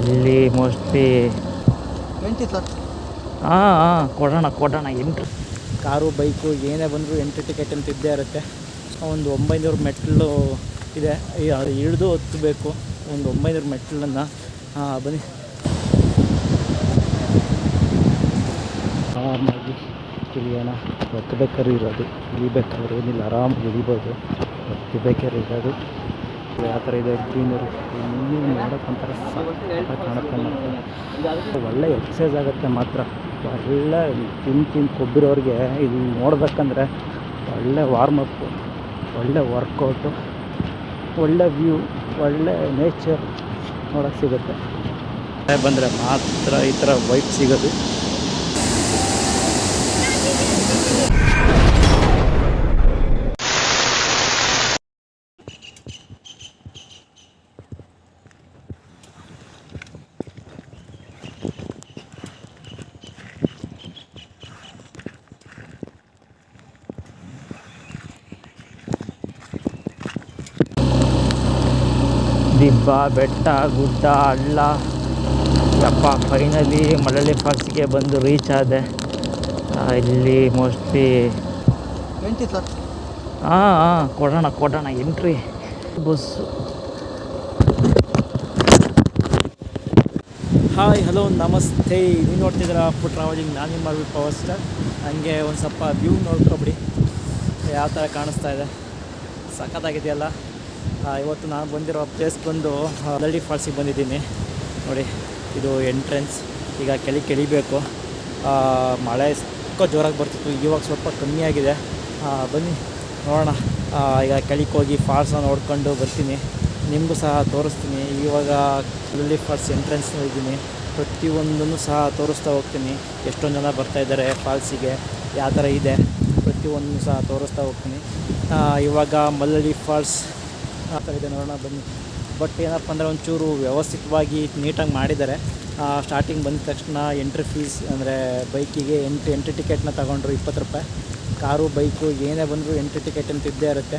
ಇಲ್ಲಿ ಮೋಸ್ಟ್ಲಿ ಹಾಂ ಹಾಂ ಕೊಡೋಣ ಕೊಡೋಣ ಎಂಟ್ರಿ. ಕಾರು ಬೈಕು ಏನೇ ಬಂದರೂ ಎಂಟ್ರಿ ಟಿಕೆಟ್ ಅಂತ ಇದ್ದೇ ಇರುತ್ತೆ. ಒಂದು ಒಂಬೈನೂರು ಮೆಟ್ಲು ಇದೆ. ಇಳಿದು ಹತ್ತಬೇಕು ಒಂದು ಒಂಬೈನೂರು ಮೆಟ್ಲನ್ನು ಹಾಂ ಬನ್ನಿ. ಆರಾಮಾಗಿ ಇಳಿಯೋಣ ಹತ್ತಬೇಕಾದ್ರೂ ಇರೋದು. ಇಳಿಬೇಕಾದ್ರೆ ಏನಿಲ್ಲ. ಆರಾಮಾಗಿ ಇಳಿಬೋದು. ಹತ್ತಬೇಕಾದ್ರೆ ಇರೋದು. ಯಾವ ಥರ ಇದೆ ಗ್ರೀನರಿ ನೀವು ನೋಡೋಕ್ಕೊಂಥರ ಕಾಣುತ್ತೆ ಮತ್ತೆ. ಒಳ್ಳೆ ಎಕ್ಸಸೈಸ್ ಆಗುತ್ತೆ ಮಾತ್ರ. ಒಳ್ಳೆ ತಿಂದು ತಿನ್ ಕೊಬ್ಬಿರೋರಿಗೆ ಇದು ನೋಡ್ಬೇಕಂದ್ರೆ ಒಳ್ಳೆ ವಾರ್ಮಪ್ಪು ಒಳ್ಳೆ ವರ್ಕೌಟು ಒಳ್ಳೆ ವ್ಯೂ ಒಳ್ಳೆ ನೇಚರ್ ನೋಡೋಕ್ಕೆ ಸಿಗುತ್ತೆ. ಬಂದರೆ ಮಾತ್ರ ಈ ಥರ ವೈಪ್ ಸಿಗೋದು. ದಿಬ್ಬ ಬೆಟ್ಟ ಗುಡ್ಡ ಹಳ್ಳ. ಯಪ್ಪ ಫೈನಲಿ ಮಳಲಿ ಫಾಲ್ಸ್ಗೆ ಬಂದು ರೀಚ್ ಆದೆ. ಇಲ್ಲಿ ಮೋಸ್ಟ್ಲಿ ಹಾಂ ಹಾಂ ಕೊಡೋಣ ಕೊಡೋಣ ಎಂಟ್ರಿ ಬಸ್ಸು ಹಾಯ್ ಹಲೋ ನಮಸ್ತೆ. ನೀವು ನೋಡ್ತಿದ್ದೀರಾ ಅಪ್ಪು ಟ್ರಾವೆಲಿಂಗ್ ನಾನು ನಿಮ್ಮ ಪವರ್ ಸ್ಟಾರ್ ಹಂಗೆ ಒಂದು ಸ್ವಲ್ಪ ವ್ಯೂ ನೋಡ್ಕೊಬಿಡಿ. ಯಾವ ಥರ ಕಾಣಿಸ್ತಾ ಇದೆ? ಸಖತ್ತಾಗಿದೆಯಲ್ಲ? ಇವತ್ತು ನಾನು ಬಂದಿರೋ ಪ್ಲೇಸ್ ಬಂದು ಹಳ್ಳಿ ಫಾಲ್ಸಿಗೆ ಬಂದಿದ್ದೀನಿ. ನೋಡಿ, ಇದು ಎಂಟ್ರೆನ್ಸ್ ಈಗ ಕೆಳಿ ಕೆಳಿಬೇಕು. ಮಳೆ ಸ್ವಲ್ಪ ಜೋರಾಗಿ ಬರ್ತಿತ್ತು, ಇವಾಗ ಸ್ವಲ್ಪ ಕಮ್ಮಿ ಆಗಿದೆ. ಬನ್ನಿ, ನೋಡೋಣ. ಈಗ ಕೆಳಕ್ಕೆ ಹೋಗಿ ಫಾಲ್ಸ್ನ ನೋಡ್ಕೊಂಡು ಬರ್ತೀನಿ. ನಿಮಗೂ ಸಹ ತೋರಿಸ್ತೀನಿ. ಇವಾಗ ಲಲ್ಲಿ ಫಾಲ್ಸ್ ಎಂಟ್ರೆನ್ಸ್ ಇದ್ದೀನಿ ಪ್ರತಿಯೊಂದನ್ನು ಸಹ ತೋರಿಸ್ತಾ ಹೋಗ್ತೀನಿ. ಎಷ್ಟೊಂದು ಜನ ಬರ್ತಾ ಇದ್ದಾರೆ ಫಾಲ್ಸಿಗೆ ಯಾವ ಥರ ಇದೆ, ಪ್ರತಿಯೊಂದನ್ನು ಸಹ ತೋರಿಸ್ತಾ ಹೋಗ್ತೀನಿ. ಇವಾಗ ಮಲ್ಲಳ್ಳಿ ಫಾಲ್ಸ್ ಆ ಇದೆ ನೋಡೋಣ, ಬನ್ನಿ. ಬಟ್ ಏನಪ್ಪ ಅಂದರೆ ಒಂಚೂರು ವ್ಯವಸ್ಥಿತವಾಗಿ ನೀಟಾಗಿ ಮಾಡಿದ್ದಾರೆ. ಸ್ಟಾರ್ಟಿಂಗ್ ಬಂದ ತಕ್ಷಣ ಎಂಟ್ರಿ ಫೀಸ್ ಅಂದರೆ ಬೈಕಿಗೆ ಎಂಟ್ರಿ ಎಂಟ್ರಿ ಟಿಕೆಟ್ನ ತೊಗೊಂಡ್ರು ಇಪ್ಪತ್ತು ರೂಪಾಯಿ. ಕಾರು, ಬೈಕು, ಏನೇ ಬಂದರೂ ಎಂಟ್ರಿ ಟಿಕೆಟ್ ಅಂತ ಇದ್ದೇ ಇರುತ್ತೆ.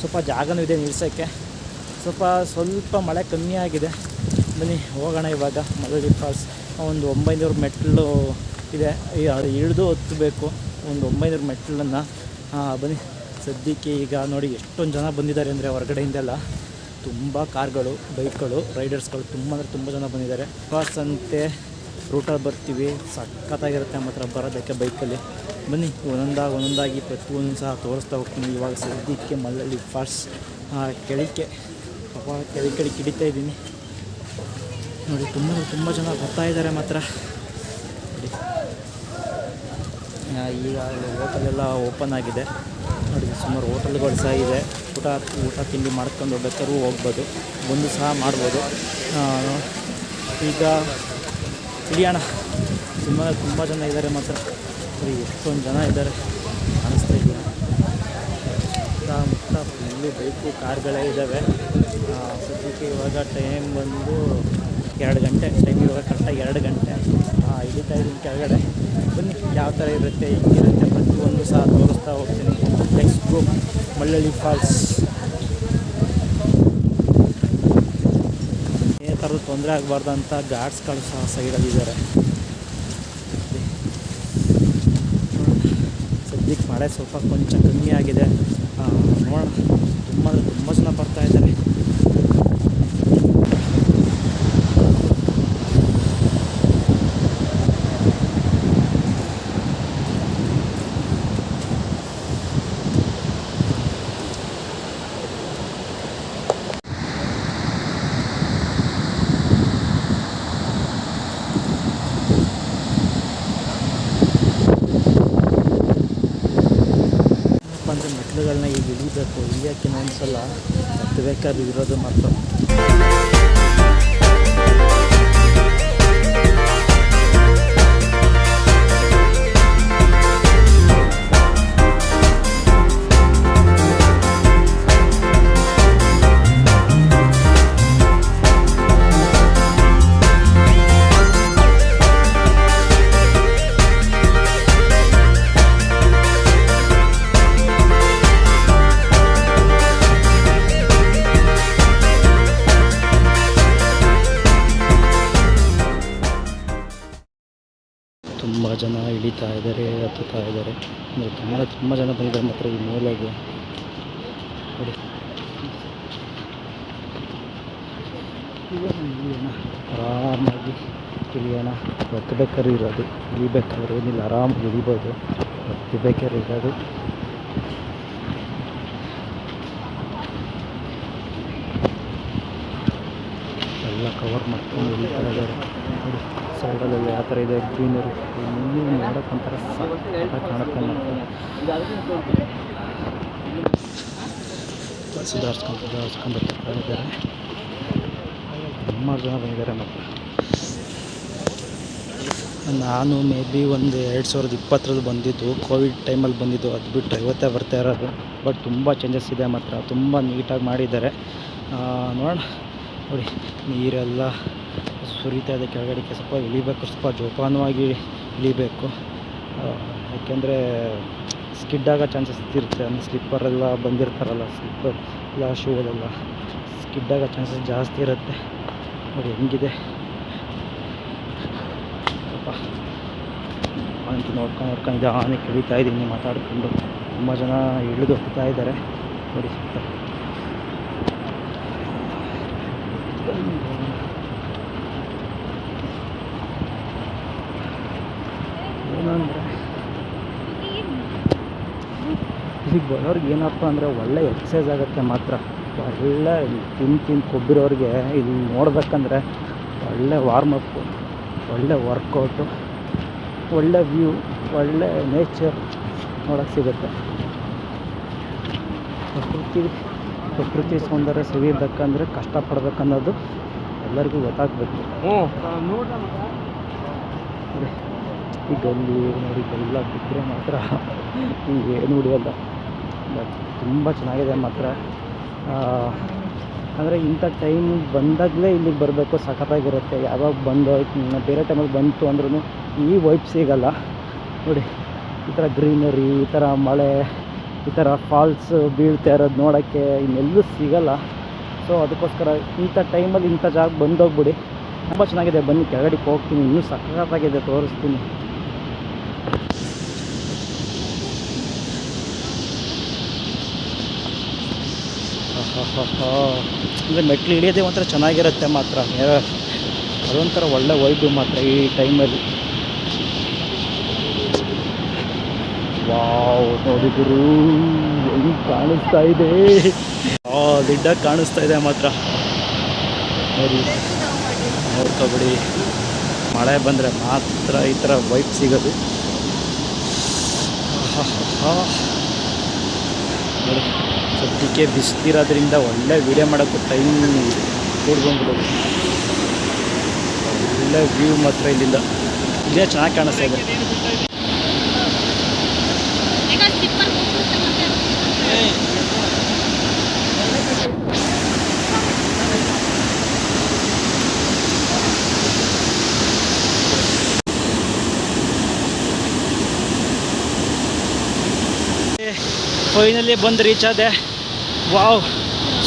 ಸ್ವಲ್ಪ ಜಾಗನೂ ಇದೆ ನಿಲ್ಸೋಕ್ಕೆ. ಸ್ವಲ್ಪ ಸ್ವಲ್ಪ ಮಳೆ ಕಮ್ಮಿ ಆಗಿದೆ. ಬನ್ನಿ, ಹೋಗೋಣ ಇವಾಗ ಮಲಗಿ ಫಾಲ್ಸ್ ಒಂದು ಒಂಬೈನೂರು ಮೆಟ್ಲು ಇದೆ. ಅದು ಇಳಿದು ಹತ್ತಬೇಕು. ಒಂದು ಒಂಬೈನೂರು ಮೆಟ್ಲನ್ನು ಬನ್ನಿ. ಸದ್ಯಕ್ಕೆ ಈಗ ನೋಡಿ ಎಷ್ಟೊಂದು ಜನ ಬಂದಿದ್ದಾರೆ ಅಂದರೆ ಹೊರಗಡೆಯಿಂದೆಲ್ಲ. ತುಂಬ ಕಾರ್ಗಳು, ಬೈಕ್ಗಳು, ರೈಡರ್ಸ್ಗಳು, ತುಂಬ ಅಂದರೆ ತುಂಬ ಜನ ಬಂದಿದ್ದಾರೆ. ಫಾಲ್ಸ್ ಅಂತೆ ರೂಟಲ್ಲಿ ಬರ್ತೀವಿ. ಸಖತ್ತಾಗಿರುತ್ತೆ ಮಾತ್ರ ಬರೋದಕ್ಕೆ ಬೈಕಲ್ಲಿ. ಬನ್ನಿ, ಒಂದೊಂದಾಗಿ ಒಂದೊಂದಾಗಿ ಪ್ರತಿಯೊಂದು ಸಹ ತೋರಿಸ್ತಾ ಹೋಗ್ತೀನಿ. ಇವಾಗ ಸದ್ಯಕ್ಕೆ ಮಲ್ಲಲ್ಲಿ ಫಾರ್ಸ್ ಕೆಳಕ್ಕೆ, ಪಾಪ ಕೆಳ ಕಡೆ ಕಿಡಿತಾ ಇದ್ದೀನಿ. ನೋಡಿ, ತುಂಬ ತುಂಬ ಜನ ಬರ್ತಾ ಇದ್ದಾರೆ ಮಾತ್ರ. ಈಗ ಹೋಟೆಲೆಲ್ಲ ಓಪನ್ ಆಗಿದೆ. ಸುಮಾರು ಹೋಟೆಲ್ಗಳು ಸಹ ಇದೆ. ಊಟ ಊಟ ತಿಂಡಿ ಮಾಡ್ಕೊಂಡು ಬೇಕಾದ್ರೂ ಹೋಗ್ಬೋದು. ಬಂದು ಸಹ ಮಾಡ್ಬೋದು. ಈಗ ಇಳಿಯೋಣ ತುಂಬ ತುಂಬ ಜನ ಇದ್ದಾರೆ ಮಾತ್ರ. ಸರಿ, ಎಷ್ಟೊಂದು ಜನ ಇದ್ದಾರೆ ಕಾಣಿಸ್ತಾ ಇದೆಯಾ? ಫುಲ್ಲು ಬೈಕು ಕಾರ್ಗಳೇ ಇದ್ದಾವೆ. ಸದ್ಯಕ್ಕೆ ಇವಾಗ ಟೈಮ್ ಬಂದು ಎರಡು ಗಂಟೆ. ಟೈಮ್ ಇವಾಗ ಕರೆಕ್ಟಾಗಿ ಎರಡು ಗಂಟೆ. ಇಳಿತಾ ಇದ್ದೀನಿ ಕೆಳಗಡೆ. ಬನ್ನಿ, ಯಾವ ಥರ ಇರುತ್ತೆ, ಹೆಂಗಿರುತ್ತೆ ಪ್ರತಿಯೊಂದು ಸಹ ತೋರಿಸ್ತಾ ಹೋಗ್ತೀನಿ. ನೆಕ್ಸ್ಟ್ ಗೋ ಮಳ್ಳಳ್ಳಿ ಫಾಲ್ಸ್ ಏನೇ ಥರದ ತೊಂದರೆ ಆಗಬಾರ್ದು ಅಂತ ಗಾರ್ಡ್ಸ್ಗಳು ಸಹ ಸೈಡಲ್ಲಿದ್ದಾರೆ ಸದ್ಯಕ್ಕೆ ಮಳೆ ಸ್ವಲ್ಪ ಕೊಂಚ ಕಮ್ಮಿ ಆಗಿದೆ. ನೋಡೋಣ. ತುಂಬ ತುಂಬ ಜನ ಬರ್ತಾ ಇದ್ದಾರೆ ಏನಪ್ಪ ಮೆಟ್ಲುಗಳನ್ನ ಈಗ ಇಳಿಬೇಕು ಇಳಿಯೋಕ್ಕೆ ಅನಿಸಲ್ಲ ಹತ್ತಬೇಕಾದ್ರೆ ಇರೋದು ಮಾತ್ರ. ಜನ ಇಳಿತಾ ಇದ್ದಾರೆ, ಹತ್ತುತ್ತಾ ಇದ್ದಾರೆ. ಅಂದರೆ ತುಂಬ ತುಂಬ ಜನ ಬಂದಿದ್ದಾರೆ ಮಾತ್ರ ಈ ಮೂಲೆಗೆ. ನೋಡಿ. ಆರಾಮಾಗಿ ಇಳಿಯೋಣ ಹತ್ತಬೇಕಾದ್ರೆ ಇರೋದು ಇಳಿಬೇಕಾದ್ರೆ ಏನಿಲ್ಲ, ಆರಾಮಾಗಿ ಇಳಿಬೋದು. ಹತ್ತಬೇಕಾದ್ರೆ ಇರೋದು ಎಲ್ಲ ಕವರ್ ಮಾಡ್ಕೊಂಡು ಇದ್ದಾರೆ ನೋಡಿ ಸೈಡಲ್ಲೆಲ್ಲ ಯಾವ ಥರ ಇದೆ ಗ್ರೀನರಿ ಇನ್ನೂ ನೋಡೋಕೆ ಒಂಥರ ಕಾಣುತ್ತೆ ಸುಧಾರಿಸ್ಕೊಂಡು ಸುಧಾರಿಸ್ಕೊಂಡು ಸುಮಾರು ಜನ ಬಂದಿದ್ದಾರೆ ಮತ್ತು. ನಾನು ಮೇ ಬಿ ಒಂದು ಎರಡು ಸಾವಿರದ ಇಪ್ಪತ್ತರಲ್ಲಿ ಬಂದಿದ್ದು. ಕೋವಿಡ್ ಟೈಮಲ್ಲಿ ಬಂದಿದ್ದು. ಅದು ಬಿಟ್ಟು ಇವತ್ತೇ ಬರ್ತಾ ಇರೋದು. ಬಟ್ ತುಂಬ ಚೇಂಜಸ್ ಇದೆ ಮಾತ್ರ. ತುಂಬ ನೀಟಾಗಿ ಮಾಡಿದ್ದಾರೆ. ನೋಡೋಣ. ನೋಡಿ, ನೀರೆಲ್ಲ ಸುರಿತಾ ಇದೆ. ಕೆಳಗಡೆಗೆ ಸ್ವಲ್ಪ ಇಳಿಬೇಕು, ಸ್ವಲ್ಪ ಜೋಪಾನವಾಗಿ ಇಳಿಬೇಕು. ಯಾಕೆಂದರೆ ಸ್ಕಿಡ್ ಚಾನ್ಸಸ್ ಇರುತ್ತೆ. ಅಂದರೆ ಸ್ಲಿಪ್ಪರೆಲ್ಲ ಬಂದಿರ್ತಾರಲ್ಲ ಸ್ಲಿಪ್ಪರ್ ಎಲ್ಲ ಶೂಗಳೆಲ್ಲ ಸ್ಕಿಡ್ ಆಗೋ ಚಾನ್ಸಸ್ ಜಾಸ್ತಿ ಇರುತ್ತೆ. ನೋಡಿ, ಹೆಂಗಿದೆ? ಸ್ವಲ್ಪ ಅಂತ ನೋಡ್ಕೊಂಡು ನೋಡ್ಕೊಂಡು ಆನೆ ಇಳಿತಾ ಇದ್ದೀನಿ, ಮಾತಾಡಿಕೊಂಡು. ತುಂಬ ಜನ ಇಳಿದು ಹೋಗ್ತಾ ಇದ್ದಾರೆ. ನೋಡಿ ಇಲ್ಲಿಗೆ ಬರೋರ್ಗೆ ಏನಪ್ಪ ಅಂದರೆ ಒಳ್ಳೆ ಎಕ್ಸಸೈಸ್ ಆಗುತ್ತೆ ಮಾತ್ರ ಒಳ್ಳೆ ತಿಂದು ತಿಂದು ಕೊಬ್ಬಿರೋರಿಗೆ ಇಲ್ಲಿ ನೋಡ್ಬೇಕಂದ್ರೆ ಒಳ್ಳೆ ವಾರ್ಮಪ್ಪು ಒಳ್ಳೆ ವರ್ಕೌಟು ಒಳ್ಳೆ ವ್ಯೂ ಒಳ್ಳೆ ನೇಚರ್ ನೋಡೋಕ್ಕೆ ಸಿಗುತ್ತೆ. ಪ್ರಕೃತಿ ಸೌಂದರ್ಯ ಸವಿಬೇಕಂದ್ರೆ ಕಷ್ಟಪಡ್ಬೇಕನ್ನೋದು ಎಲ್ಲರಿಗೂ ಗೊತ್ತಾಗಬೇಕು. ಈ ಗಲ್ಲಿ ನೋಡಿ ಎಲ್ಲ ಬಿದ್ದರೆ ಮಾತ್ರ ಏನು ಉಳಿಯೋಲ್ಲ ಬಟ್ ತುಂಬ ಚೆನ್ನಾಗಿದೆ ಮಾತ್ರ. ಅಂದರೆ ಇಂಥ ಟೈಮ್ ಬಂದಾಗಲೇ ಇಲ್ಲಿಗೆ ಬರಬೇಕು ಸಖತ್ತಾಗಿರುತ್ತೆ. ಯಾವಾಗ ಬಂದು ಬೇರೆ ಟೈಮಲ್ಲಿ ಬಂತು ಅಂದ್ರೂ ಈ ವೈಪ್ ಸಿಗಲ್ಲ. ನೋಡಿ ಈ ಥರ ಗ್ರೀನರಿ ಈ ಥರ ಮಳೆ ಈ ಥರ ಫಾಲ್ಸ್ ಬೀಳ್ತಾ ಇರೋದು ನೋಡೋಕ್ಕೆ ಇನ್ನೆಲ್ಲೂ ಸಿಗಲ್ಲ. ಸೊ ಅದಕ್ಕೋಸ್ಕರ ಇಂಥ ಟೈಮಲ್ಲಿ ಇಂಥ ಜಾಗ ಬಂದೋಗ್ಬಿಡಿ. ತುಂಬ ಚೆನ್ನಾಗಿದೆ. ಬನ್ನಿ, ಕೆಳಗಡೆಗೆ ಹೋಗ್ತೀನಿ. ಇನ್ನೂ ಸಕ್ಕತ್ತಾಗಿದೆ ತೋರಿಸ್ತೀನಿ. ಅಂದರೆ ಮೆಟ್ಲು ಇಳಿಯೋದೇ ಒಂಥರ ಚೆನ್ನಾಗಿರುತ್ತೆ ಮಾತ್ರ. ಅದೊಂಥರ ಒಳ್ಳೆ ವೈಬು ಮಾತ್ರ ಈ ಟೈಮಲ್ಲಿ ವಾವ್ ನೋಡಿದ್ರು ಹೆಂಗ್ ಕಾಣಿಸ್ತಾ ಇದೆ? ಆ ದಿಡ್ಡಾಗಿ ಕಾಣಿಸ್ತಾ ಇದೆ ಮಾತ್ರ. ನೋಡಿ, ನೋಡ್ಕೊಬಿಡಿ. ಮಳೆ ಬಂದರೆ ಮಾತ್ರ ಈ ಥರ ವೈಪ್ ಸಿಗೋದು. ನೋಡಿ, ಸದ್ಯಕ್ಕೆ ಬಿಸ್ತಿರೋದ್ರಿಂದ ಒಳ್ಳೆ ವೀಡಿಯೋ ಮಾಡೋಕ್ಕೂ ಟೈಮ್ ಕೂಡ್ಕೊಂಡ್ಬಿಡೋದು ಒಳ್ಳೆ ವ್ಯೂ ಮಾತ್ರ ಇಲ್ಲಿಂದ. ಇದೇ ಚೆನ್ನಾಗಿ ಕಾಣಿಸ್ತಾ ಇದೆ. ಫೈನಲಿ ಬಂದು ರೀಚ್ ಆದೆ. ವಾವ್,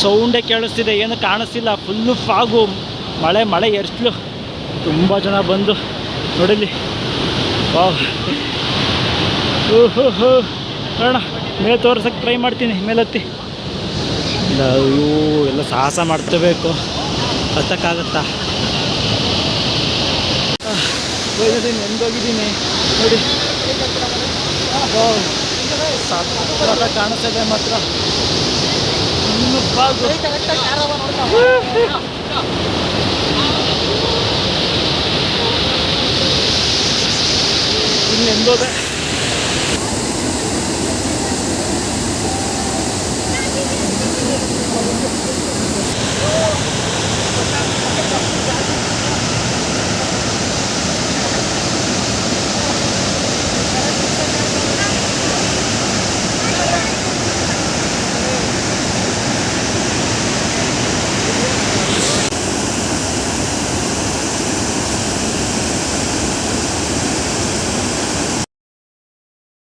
ಸೌಂಡೇ ಕೇಳಿಸ್ತಿದೆ, ಏನು ಕಾಣಿಸ್ತಿಲ್ಲ. ಫುಲ್ಲು ಫಾಗು ಮಳೆ ಮಳೆ ಎರ್ಸ್ಲು ತುಂಬ ಜನ ಬಂದು ನೋಡಿಲಿ ವಾವ್. ಓಹೋ, ಹೋ. ನೋಡೋಣ ಮೇಲೆ ತೋರ್ಸಕ್ಕೆ ಟ್ರೈ ಮಾಡ್ತೀನಿ, ಮೇಲತ್ತಿ. ಇಲ್ಲ, ಅಯ್ಯೋ, ಎಲ್ಲ ಸಾಹಸ ಮಾಡ್ತಬೇಕು ಹತ್ತಕ್ಕಾಗತ್ತಾ ನೆಂದೋಗಿದ್ದೀನಿ ನೋಡಿ. ಸಕ್ಕತ್ತಾಗಿ ಕಾಣಿಸ್ತಾ ಇದೆ ಮಾತ್ರ ಇಲ್ಲಿ ಎಂದೋದೆ